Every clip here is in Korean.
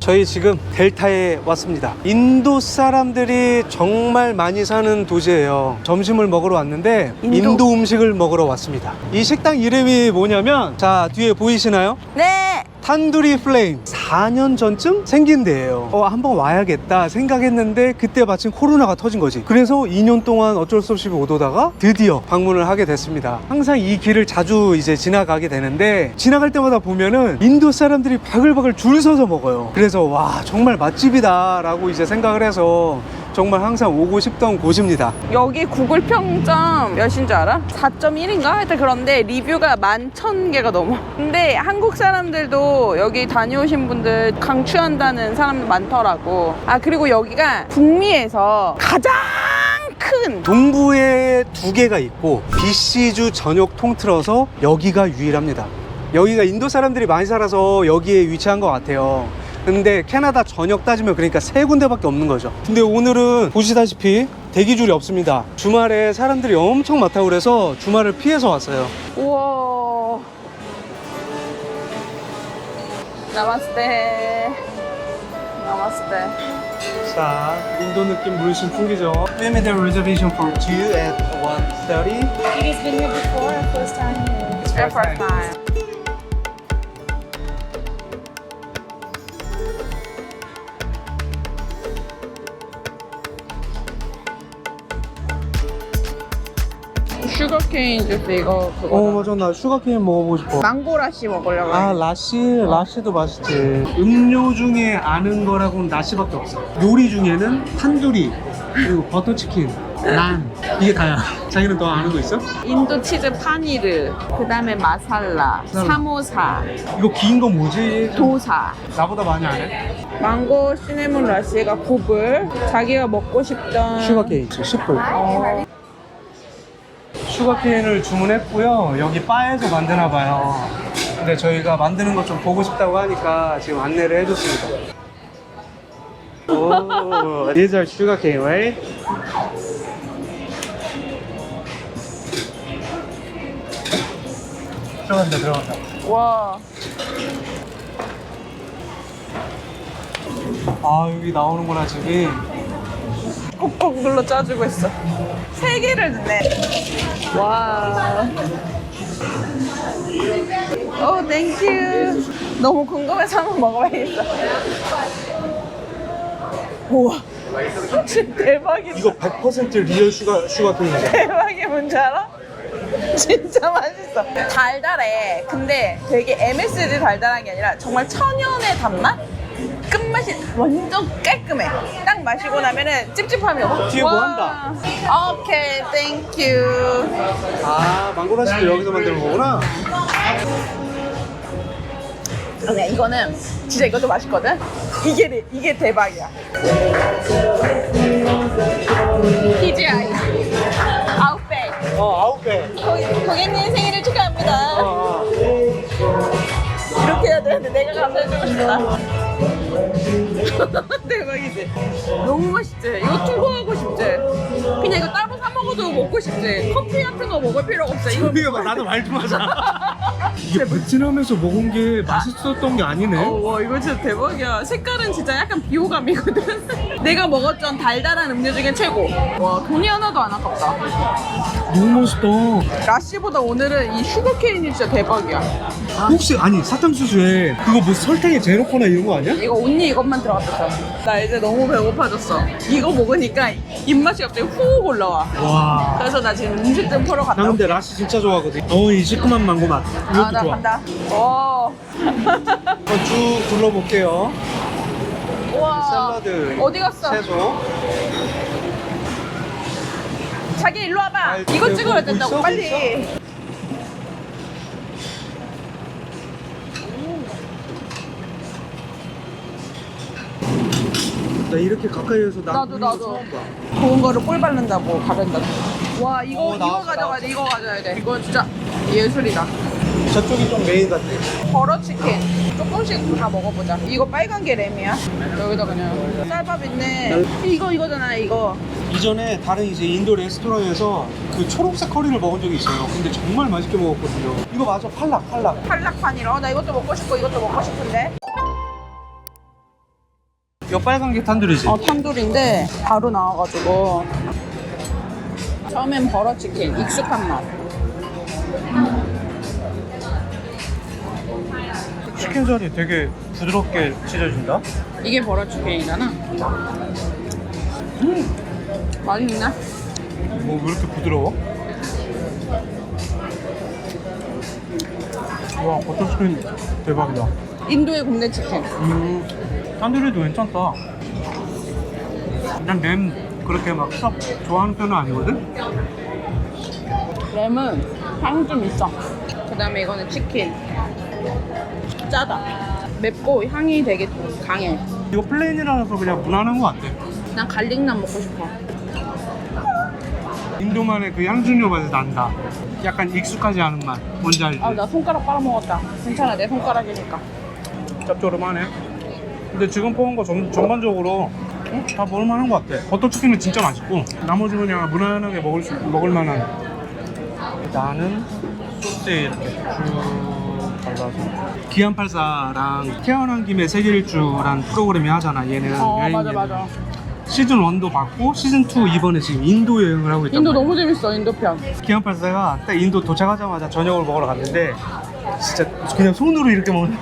저희 지금 델타에 왔습니다. 인도 사람들이 정말 많이 사는 도시예요. 점심을 먹으러 왔는데 인도. 인도, 음식을 먹으러 왔습니다. 이 식당 이름이 뭐냐면 자 뒤에 보이시나요? 네. 탄두리 플레임 4년 전쯤 생긴 데예요. 어, 한번 와야겠다 생각했는데 그때 마침 코로나가 터진 거지. 그래서 2년 동안 어쩔 수 없이 못 오다가 드디어 방문을 하게 됐습니다. 항상 이 길을 자주 이제 지나가게 되는데 지나갈 때마다 보면은 인도 사람들이 바글바글 줄 서서 먹어요. 그래서 와 정말 맛집이다 라고 이제 생각을 해서 정말 항상 오고 싶던 곳입니다. 여기 구글 평점 몇인 줄 알아? 4.1인가? 하여튼 그런데 리뷰가 11,000개가 넘어. 근데 한국 사람들도 여기 다녀오신 분들 강추한다는 사람들 많더라고. 아, 그리고 여기가 북미에서 가장 큰 동부에 두 개가 있고 BC주 전역 통틀어서 여기가 유일합니다. 여기가 인도 사람들이 많이 살아서 여기에 위치한 것 같아요. 근데 캐나다 전역 따지면 그러니까 세 군데밖에 없는 거죠. 근데 오늘은 보시다시피 대기줄이 없습니다. 주말에 사람들이 엄청 많다고 그래서 주말을 피해서 왔어요. 우와. 나마스테. 나마스테. 자, 인도 느낌 물씬 풍기죠. We made a reservation for two at 1.30. It has been here before, or first time here? It's first time. 슈거케인 주스 이거 그거. 어, 맞아. 나 슈가케인 먹어보고 싶어. 망고 라시 먹으려고. 아 아, 라시 라시도 맛있지 음료 중에 아는 거라고는 라시밖에 없어 요리 중에는 탄두리 그리고 버터치킨 난 이게 다야 자기는 더 아는 거 있어? 인도 치즈 파니르, 그 다음에 마살라. 사모사, 이거 긴 거 뭐지? 도사. 나보다 많이 아네 망고 시네몬 라시가 9불. 자기가 먹고 싶던 슈가케인 10불 어, 슈가케인을 주문했고요 여기 바에서 만드나 봐요 근데 저희가 만드는 거좀 보고 싶다고 하니까 지금 안내를 해줬습니다 오, these are sugarcane, right? 들어간다 들어간다 와. 아 여기 나오는구나 저기 콕콕 눌러 짜주고 있어. 세 개를 넣네. 와. 오, 땡큐. 너무 궁금해서 한번 먹어봐야겠어. 우와. 진짜 대박이다. 이거 100% 리얼 슈가, 슈가케인이죠 대박이 뭔지 알아? 진짜 맛있어. 달달해. 근데 되게 MSG 달달한 게 아니라 정말 천연의 단맛? 끝맛이 완전 깔끔해. 딱 마시고 나면은 찝찝함이 없어. 뒤에 뭐 와. 한다. 오케이, 땡큐. 아 망고라시도 여기서 만드는 거구나 근데 이거는 진짜 이것도 맛있거든? 이게, 이게 대박이야. TGI. 아웃백. 어 아홉 배 고객, 고객님 생일을 축하합니다. 어, 어. 이렇게 해야 되는데 내가 가서 해주고 싶다. 대박이지? 너무 맛있지? 이거 투고하고 싶지? 그냥 이거 따로 사 먹어도 먹고 싶지? 커피 같은 거 먹을 필요가 없어. 이거 이거 나도 말 좀 하자 이게 베트남에서 먹은 게 맛있었던 게 아니네 어, 와 이거 진짜 대박이야. 색깔은 진짜 약간 비호감이거든. 내가 먹었던 달달한 음료 중에 최고. 와 돈이 하나도 안 아깝다. 너무 멋있다 라시보다 오늘은 이 슈거케인이 진짜 대박이야. 혹시 아니 사탕수수에 그거 뭐 설탕에 제로코나 이런 거 아니야? 이거 언니 이것만 들어갔다. 나 이제 너무 배고파졌어. 이거 먹으니까 입맛이 갑자기 훅 올라와. 와. 그래서 나 지금 음식점 보러 갔다. 나 근데 라시 진짜 좋아하거든. 어, 이 시큼한 망고 맛. 이것도 아, 나 좋아. 간다. 와. 한번 쭉 둘러볼게요. 와. 샐러드. 어디 갔어? 채소. 자기 일로 와봐. 아, 이거 찍어야 뭐 된다고 있어? 빨리. 나 이렇게 가까이에서 나 나도 나도. 좋은 거를 꿀 바른다고 바른다. 와 이거 어, 이거 나왔어, 가져가야. 돼. 이거 가져야 돼. 이거 진짜 예술이다. 저쪽이 좀 메인 같아. 버러 치킨 조금씩 다 먹어보자. 이거 빨간 게 램이야. 여기다 그냥 쌀밥 있네. 이거 이거잖아 이거. 이전에 다른 이제 인도 레스토랑에서 그 초록색 커리를 먹은 적이 있어요. 근데 정말 맛있게 먹었거든요. 이거 맞아, 팔락, 팔락. 팔락판이라. 나 이것도 먹고 싶고 이것도 먹고 싶은데. 이거 빨간 게 탄두리지? 어, 탄둘인데 바로 나와가지고 처음엔 버러 치킨 익숙한 맛 치킨살이 되게 부드럽게 찢어진다? 이게 버러치킨이잖아. 음 맛있네. 뭐 왜 이렇게 부드러워? 와 버터치킨 대박이다. 인도의 국내 치킨. 음 탄두리도 괜찮다. 난램 그렇게 막 썩 좋아하는 편은 아니거든? 램은 향좀 있어. 그 다음에 이거는 치킨 짜다. 맵고 향이 되게 강해. 이거 플레인이라서 그냥 무난한 것 같아. 난 갈릭난 먹고 싶어. 인도만의 그 향신료 맛이 난다. 약간 익숙하지 않은 맛. 뭔지 알지? 아 나 손가락 빨아먹었다. 괜찮아 내 손가락이니까. 짭조름하네. 근데 지금 뽑은 거 전, 전반적으로 어? 다 먹을만한 것 같아. 버터치킨은 진짜 맛있고. 나머지는 그냥 무난하게 먹을, 수, 먹을 만한. 나는 소스에 이렇게 쭉 발라서 기안84랑 태어난 김에 세계일주란 프로그램이 하잖아 얘는 어 여행 맞아. 맞아 시즌 1도 받고 시즌 2 이번에 지금 인도 여행을 하고 있단 인도 너무 재밌어 인도 편 기안84가 딱 인도 도착하자마자 저녁을 먹으러 갔는데 진짜 그냥 손으로 이렇게 먹는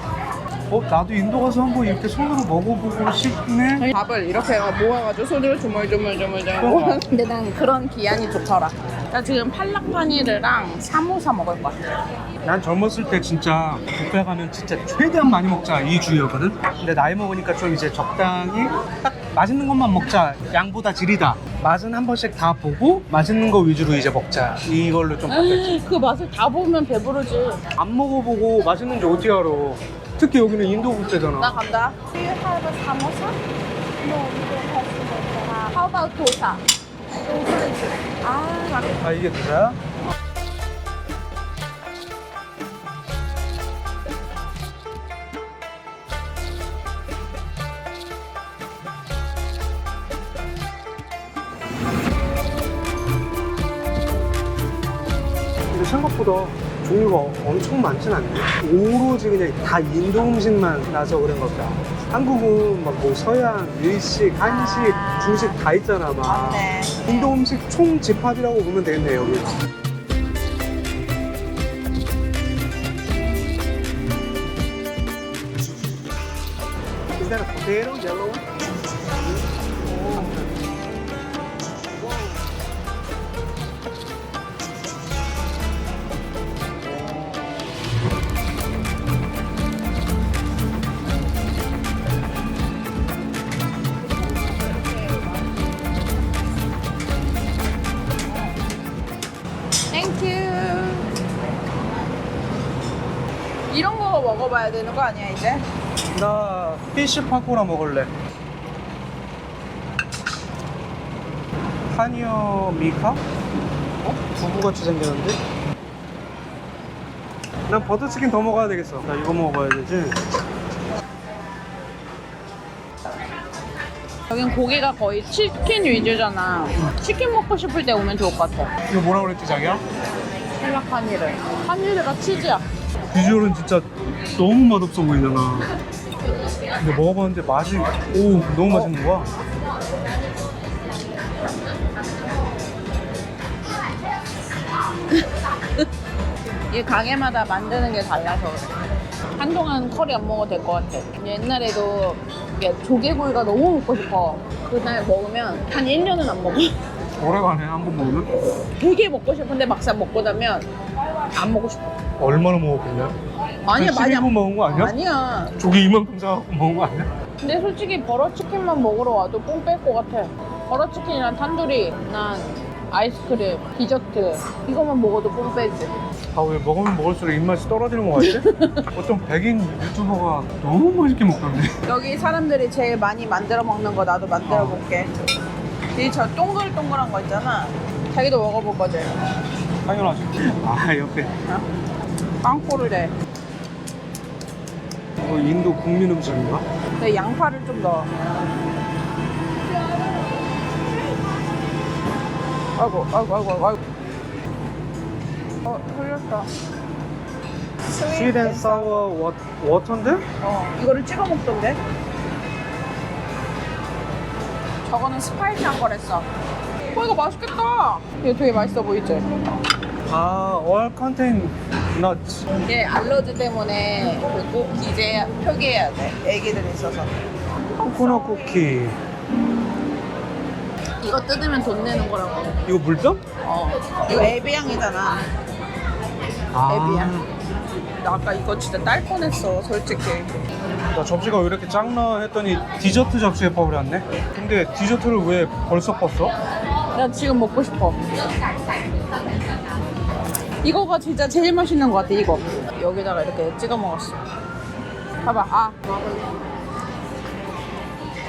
어? 나도 인도 가서 한번 이렇게 손으로 먹어보고 싶네 밥을 이렇게 모아가지고 손으로 조물조물조물조물 어. 근데 난 그런 기한이 좋더라 나 지금 팔락파니르랑 사모사 먹을 것 같아 난 젊었을 때 진짜 뷔페 가면 진짜 최대한 많이 먹자 이 주의였거든. 근데 나이 먹으니까 좀 이제 적당히 딱 맛있는 것만 먹자 양보다 질이다. 맛은 한 번씩 다 보고 맛있는 거 위주로 이제 먹자 이걸로 좀 바뀌었지. 그 맛을 다 보면 배부르지. 안 먹어보고 맛있는지 어떻게 알아? 특히 여기는 인도 나 뷔페잖아. 간다. Do you have a samosa? No, we don't have samosa. How about dosa? 아 아 이게? 근데 생각보다 종류가 엄청 많진 않네 오로지 그냥 다 인도 음식만 나서 그런 것 같아 한국은 막 뭐 서양, 일식, 한식, 아. 중식 다 있잖아 막 맞네 인도 음식 총 집합이라고 보면 되겠네 여기. Is that a potato, yellow one? 먹어봐야 되는 거 아니야 이제? 나 피쉬 파코라 먹을래. 파니어 미카? 어? 두부같이 생겼는데? 난 버터치킨 더 먹어야 되겠어. 나 이거 먹어야 되지. 여긴 고기가 거의 치킨 위주잖아 치킨 먹고 싶을 때 오면 좋을 것 같아 이거 뭐라 그랬지 자기야? 헬락 파니르 파니르가 치즈야 비주얼은 진짜 너무 맛없어 보이잖아. 근데 먹어봤는데 맛이 오 너무 맛있는 거야. 이 가게마다 만드는 게 달라서 그래. 한동안 커리 안 먹어도 될 것 같아. 옛날에도 이게 조개구이가 너무 먹고 싶어. 그날 먹으면 한 1년은 안 먹어. 오래가네 한 번 먹으면. 되게 먹고 싶은데 막상 먹고 나면 안 먹고 싶어. 얼마나 먹었겠냐? 아니야, 많이 안 12분 먹은 거 아니야? 아니야. 조개 이만큼 사갖고 먹은 거 아니야? 근데 솔직히 버러치킨만 먹으러 와도 뽕 뺄 것 같아. 버러치킨이랑 탄두리, 난 아이스크림, 디저트 이거만 먹어도 뽕 빼지. 아 왜 먹으면 먹을수록 입맛이 떨어지는 거 같지? 어떤 백인 유튜버가 너무 맛있게 먹던데 여기 사람들이 제일 많이 만들어 먹는 거 나도 만들어 볼게. 이저 동글동글한 거 있잖아. 자기도 먹어볼 거지. 당연하지 아 옆에 빵꾸를 해. 뭐 인도 국민 음식인가? 근데 양파를 좀 넣어. 아이고, 아이고, 아이고, 아이고. 어, 흘렸다. 스윗 앤 사워 워터인데? 어, 이거를 찍어 먹던데? 저거는 스파이시 한 거랬어. 어 이거 맛있겠다. 이거 되게 맛있어 보이지? 아, all contain nuts. 이게 알러지 때문에 그꼭 기재 표기해야 돼. 애기들이 있어서. 코코넛 쿠키. 이거 뜯으면 돈 내는 거라고. 이거 물병? 어. 이거 에비앙이잖아. 아, 에비앙. 나 아까 이거 진짜 딸 뻔했어, 솔직히. 나 접시가 왜 이렇게 작나 했더니 디저트 접시에 버렸네. 근데 디저트를 왜 벌써 껐어? 나 지금 먹고 싶어. 이거가 진짜 제일 맛있는 것 같아, 이거. 여기다가 이렇게 찍어 먹었어. 봐봐, 아.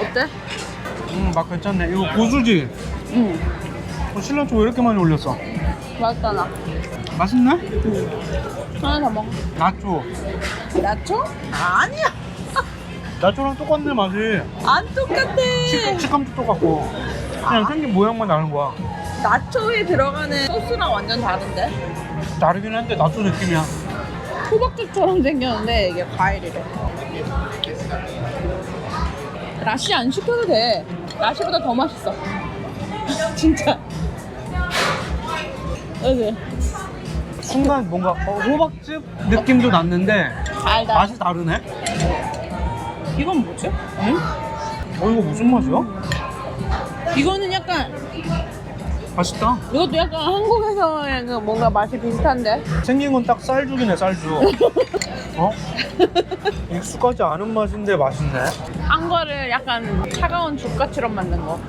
어때? 음, 맛 괜찮네. 이거 고수지? 응. 어, 신라초 왜 이렇게 많이 올렸어? 맛있잖아. 맛있네? 하나 더 먹어. 나초. 나초? 아니야. 나초랑 똑같네, 맛이. 안 똑같아. 식, 식감도 똑같고. 그냥 생긴 모양만 다른 거야. 나초에 들어가는 소스랑 완전 다른데? 다르긴 한데 나초 느낌이야. 호박죽처럼 생겼는데 이게 과일이래. 라시 안 시켜도 돼. 라시보다 더 맛있어. 진짜. 그지? 순간 뭔가 어, 호박즙 느낌도 났는데 달다. 맛이 다르네? 이건 뭐지? 응? 어, 이거 무슨 맛이야? 이거는 약간 맛있다. 이것도 약간 한국에서의 그 뭔가 맛이 비슷한데? 생긴 건 딱 쌀죽이네, 쌀죽. 어? 익숙하지 않은 맛인데 맛있네. 한 거를 약간 차가운 죽가처럼 만든 거.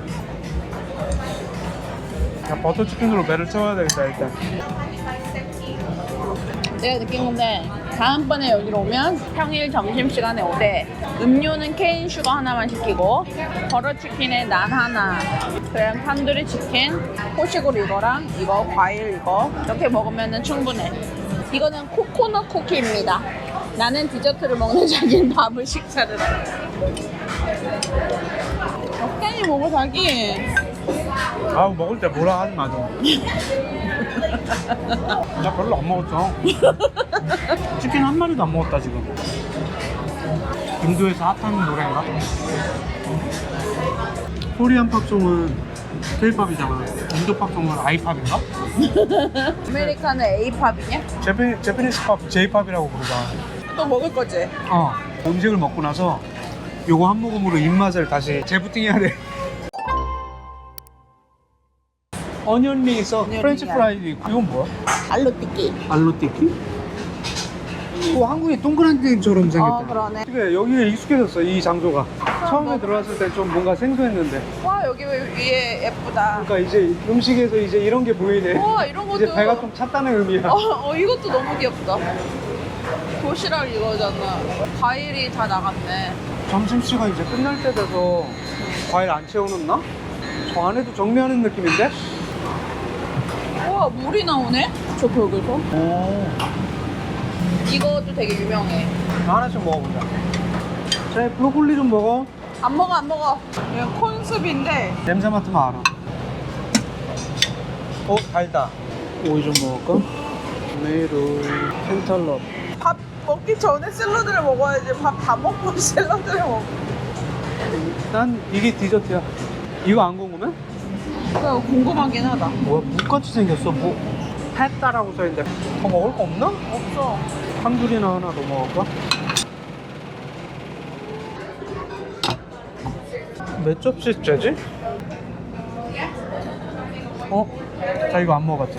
야, 버터 치킨으로 배를 채워야 되겠다, 일단. 내가 느낀 건데 다음번에 여기로 오면 평일 점심시간에 오되 음료는 케인 슈거 하나만 시키고 버터치킨에 난 하나. 그냥 탄두리 치킨 호식으로 이거랑 이거 과일 이거 이렇게 먹으면 충분해. 이거는 코코넛 쿠키입니다. 나는 디저트를 먹는 자기는 밥을 식사를 해. 적당히 먹어 자기. 아, 먹을 때 뭐라 하지 마죠. 나 별로 안 먹었어. 치킨 한 마리도 안 먹었다, 지금. 인도에서 핫한 노래인가? 코리안 팝송은 K-팝이잖아. 인도 팝송은 아이팝인가? 아메리카는 A팝이냐? 제페, 제페니스 팝 J-팝이라고 부르잖아. 또 먹을 거지? 어. 음식을 먹고 나서 요거 한 모금으로 입맛을 다시 재부팅해야 돼. 어니언리 있어. 어니언 프렌치 링. 프라이도 있고. 이건 뭐야? 알로 띠끼 알로티키? 그 한국의 동그란땡처럼 생겼다. 어 그러네 집에 여기에 익숙해졌어 이 장소가. 처음에 들어왔을 때 좀 뭔가 생소했는데. 와 여기 왜 위에 예쁘다. 그러니까 이제 음식에서 이제 이런 게 보이네. 와 이런 것도. 이제 배가 좀 찼다는 의미야. 어, 어 이것도 너무 귀엽다. 도시락 이거잖아. 과일이 다 나갔네. 점심시간 이제 끝날 때 돼서 과일 안 채워놓나? 저 안에도 정리하는 느낌인데? 와 물이 나오네. 저 벽에서. 오. 이것도 되게 유명해. 하나씩 먹어보자. 자, 브로콜리 좀 먹어. 안 먹어 안 먹어. 이거 콘습인데 냄새 맡으면 알아. 어, 달다. 오이 좀 먹을까? 메이로 캔털럽. 밥 먹기 전에 샐러드를 먹어야지. 밥 다 먹고 샐러드를 먹어. 난 이게 디저트야. 이거 안 궁금해? 그거 궁금하긴 하다. 뭐야, 묵같이 생겼어. 뭐, 팻다라고 써있는데. 더 먹을 거 없나? 없어. 한둘이나 하나 더 먹을까? 몇 접시째지? 어? 자 이거 안 먹어봤지?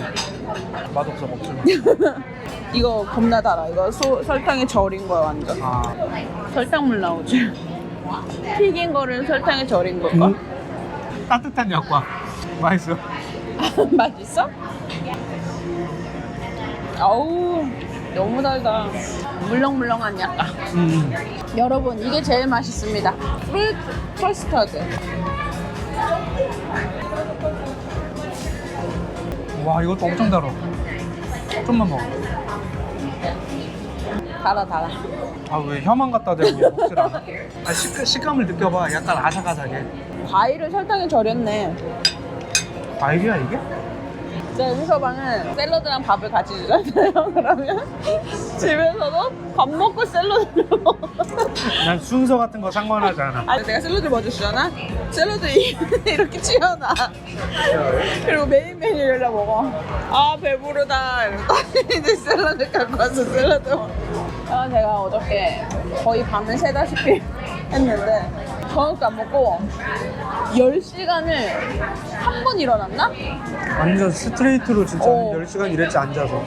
맛없어 먹지 마. 이거 겁나 달아. 이거 소, 설탕에 절인 거야 완전. 아, 설탕물 나오지. 튀긴 거를 설탕에 절인 걸까? 음, 따뜻한 약과 맛있어. 맛있어? 아우 너무 달다. 물렁물렁한 약간. 음, 여러분 이게 제일 맛있습니다. 프루트 커스터드. 와 이것도 엄청 달아. 좀만 먹어. 달아 달아. 아 왜 혀만 갖다 대고 먹질 않아? 아 식, 식감을 느껴봐. 약간 아삭아삭해. 과일을 설탕에 절였네. 과일이야 이게? 제 음서방은 샐러드랑 밥을 같이 주잖아요. 그러면 집에서도 밥 먹고 샐러드를 먹어. 난 순서 같은 거 상관하지 않아. 아니 내가 샐러드 먼저 주잖아? 샐러드 이렇게 치워놔 그리고 메인 메뉴를 다 먹어 아 배부르다 이러고 이제 샐러드 갖고 와서 샐러드 먹어 아 제가 어저께 거의 밤을 새다시피 했는데 저녁도 안 먹고 10시간을 한 번 일어났나? 완전 스트레이트로 진짜 어. 한 10시간 일했지 앉아서.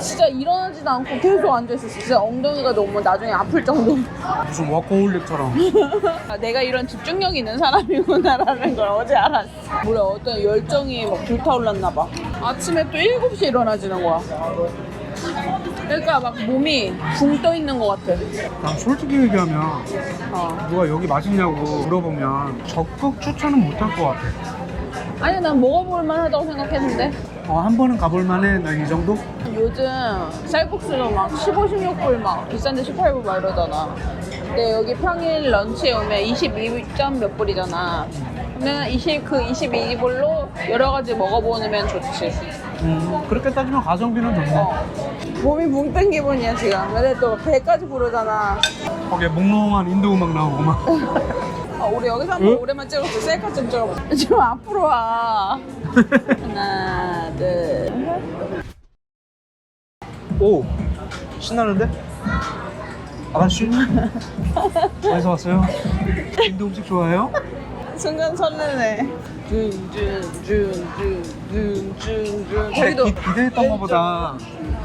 진짜 일어나지도 않고 계속 앉아있었어 진짜 엉덩이가 너무 나중에 아플 정도로 무슨 워커홀릭처럼. 아, 내가 이런 집중력 있는 사람이구나라는 걸 어제 알았어. 몰라 어떤 열정이 막 불타올랐나 봐. 아침에 또 7시에 일어나지는 거야. 그러니까 막 몸이 붕 떠 있는 것 같아. 난 솔직히 얘기하면 어. 누가 여기 맛있냐고 물어보면 적극 추천은 못할 것 같아. 아니 난 먹어볼 만하다고 생각했는데 어, 한 번은 가볼 만해. 난 이 정도? 요즘 쌀국수도 막 15, 16불 막 비싼데 18불 막 이러잖아. 근데 여기 평일 런치에 오면 22점 몇 불이잖아. 그러면 20, 그 22불로 여러 가지 먹어보면 좋지. 음, 그렇게 따지면 가성비는 좋네. 어. 몸이 붕뜬 기분이야 지금. 근데 또 배까지 부르잖아. 거기에 몽롱한 인도 음악 나오고 막. 아, 우리 여기서 한번 응? 오랜만 찍었어. 셀카 좀 찍어보자. 지금 앞으로 와. 하나, 둘. 오 신나는데? 아가씨 어디서 왔어요? 인도 음식 좋아해요? 순간 설레네. 저기도 기, 기대했던 것보다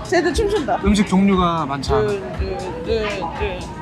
쟤도 춤춘다. 음식 종류가 많지 않아 둔둔둔둔.